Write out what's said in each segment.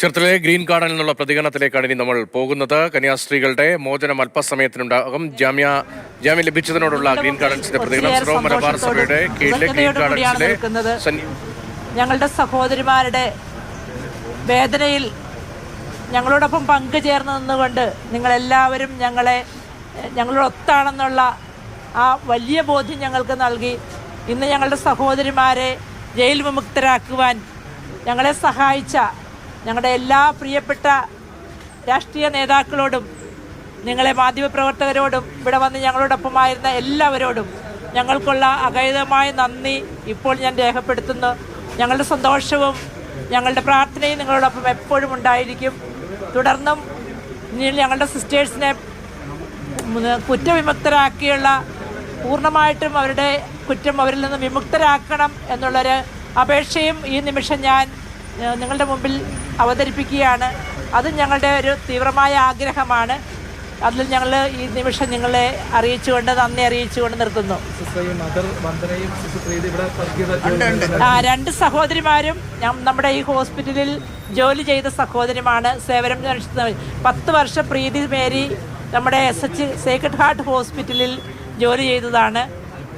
ചേർത്തലയിലെ green ഗാർഡനിൽ നിന്നുള്ള പ്രതികരണത്തിലേക്കാണ് ഇനി നമ്മൾ പോകുന്നത്. കന്യാസ്ത്രീകളുടെ മോചനം അല്പസമയത്തിനുണ്ടാകും. ജാമ്യ ജാമ്യം ലഭിച്ചതിനോടുള്ള ഗ്രീൻ ഗാർഡൻസിന്റെ പ്രതികരണം സിറോ മലബാർ സഭയുടെ കീഴിലെ ഗ്രീൻ ഗാർഡൻസിലെ ഞങ്ങളുടെ സഹോദരിമാരുടെ വേദനയിൽ ഞങ്ങളോടൊപ്പം പങ്കുചേർന്ന് നിന്നുകൊണ്ട് നിങ്ങളെല്ലാവരും ഞങ്ങളെ ഞങ്ങളോടൊത്താണെന്നുള്ള ആ വലിയ ബോധ്യം ഞങ്ങൾക്ക് നൽകി. ഇന്ന് ഞങ്ങളുടെ സഹോദരിമാരെ ജയിൽ വിമുക്തരാക്കുവാൻ ഞങ്ങളെ സഹായിച്ച ഞങ്ങളുടെ എല്ലാ പ്രിയപ്പെട്ട രാഷ്ട്രീയ നേതാക്കളോടും നിങ്ങളെ മാധ്യമപ്രവർത്തകരോടും ഇവിടെ വന്ന് ഞങ്ങളോടൊപ്പമായിരുന്ന എല്ലാവരോടും ഞങ്ങൾക്കുള്ള അഗൈതമായ നന്ദി ഇപ്പോൾ ഞാൻ രേഖപ്പെടുത്തുന്നു. ഞങ്ങളുടെ സന്തോഷവും ഞങ്ങളുടെ പ്രാർത്ഥനയും നിങ്ങളോടൊപ്പം എപ്പോഴും ഉണ്ടായിരിക്കും. തുടർന്നും ഇനി ഞങ്ങളുടെ സിസ്റ്റേഴ്സിനെ കുറ്റവിമുക്തരാക്കിയുള്ള പൂർണമായിട്ടും അവരുടെ കുറ്റം അവരിൽ നിന്ന് വിമുക്തരാക്കണം എന്നുള്ളൊരു അപേക്ഷയും ഈ നിമിഷം ഞാൻ നിങ്ങളുടെ മുമ്പിൽ അവതരിപ്പിക്കുകയാണ്. അത് ഞങ്ങളുടെ ഒരു തീവ്രമായ ആഗ്രഹമാണ്. അതിൽ ഞങ്ങൾ ഈ നിമിഷം നിങ്ങളെ അറിയിച്ചുകൊണ്ട് നന്ദി അറിയിച്ചുകൊണ്ട് നിർത്തുന്നു. സിസ്റ്ററേയും മദർ വന്ദനയും സിസ്റ്റർ പ്രീതി ഇവിടെ വർഗീയത ആ, രണ്ട് സഹോദരിമാരും നമ്മുടെ ഈ ഹോസ്പിറ്റലിൽ ജോലി ചെയ്ത സഹോദരിമാണ് സേവനം അനുഷ്ഠിച്ചത് പത്ത് വർഷം പ്രീതി മേരി നമ്മുടെ എസ് എച്ച് സേക്രഡ് ഹാർട്ട് ഹോസ്പിറ്റലിൽ ജോലി ചെയ്തതാണ്.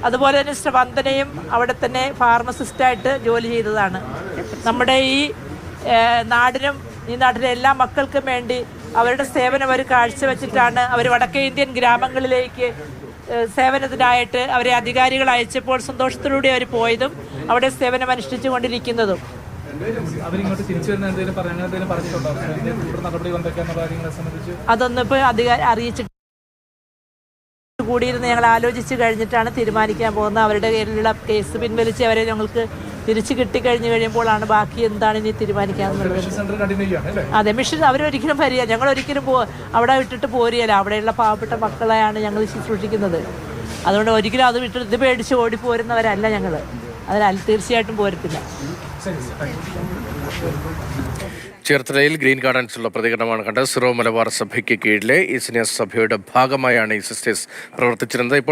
അതുപോലെ തന്നെ വന്ദനയും അവിടെ തന്നെ ഫാർമസിസ്റ്റായിട്ട് ജോലി ചെയ്തതാണ്. നമ്മുടെ ഈ നാടിനും ഈ നാട്ടിലെ എല്ലാ മക്കൾക്കും വേണ്ടി അവരുടെ സേവനം അവർ കാഴ്ചവെച്ചിട്ടാണ് അവർ വടക്കേ ഇന്ത്യൻ ഗ്രാമങ്ങളിലേക്ക് സേവനത്തിനായിട്ട് അവരെ അധികാരികൾ അയച്ചപ്പോൾ സന്തോഷത്തിലൂടെ അവർ പോയതും അവിടെ സേവനം അനുഷ്ഠിച്ചു കൊണ്ടിരിക്കുന്നതും അതൊന്നും ഇപ്പോൾ അധികാരി അറിയിച്ചിട്ട് കൂടിയിരുന്ന് ഞങ്ങൾ ആലോചിച്ച് കഴിഞ്ഞിട്ടാണ് തീരുമാനിക്കാൻ പോകുന്നത്. അവരുടെ പേരിലുള്ള കേസ് പിൻവലിച്ച് അവരെ ഞങ്ങൾക്ക് തിരിച്ചു കിട്ടിക്കഴിഞ്ഞ് കഴിയുമ്പോഴാണ് ബാക്കി എന്താണ് ഇനി തീരുമാനിക്കാന്നുള്ളത് അതെ മിഷൻ അവരൊരിക്കലും ഭരിയ ഞങ്ങൾ ഒരിക്കലും പോ അവിടെ വിട്ടിട്ട് പോരിയല്ല അവിടെയുള്ള പാവപ്പെട്ട മക്കളെയാണ് ഞങ്ങൾ ശുശ്രൂഷിക്കുന്നത് അതുകൊണ്ട് ഒരിക്കലും അത് വിട്ട് ഇത് പേടിച്ച് ഓടിപ്പോരുന്നവരല്ല ഞങ്ങൾ അതിനാൽ തീർച്ചയായിട്ടും പോരത്തില്ല. ചേർത്തലയിൽ ഗ്രീൻ ഗാർഡൻസിലുള്ള പ്രതികരണമാണ് കണ്ടത്. സിറോ മലബാർ സഭയ്ക്ക് കീഴിലെ ഈ സഭയുടെ ഭാഗമായാണ് ഈ സിസ്റ്റേഴ്സ് പ്രവർത്തിച്ചിരുന്നത്. ഇപ്പോൾ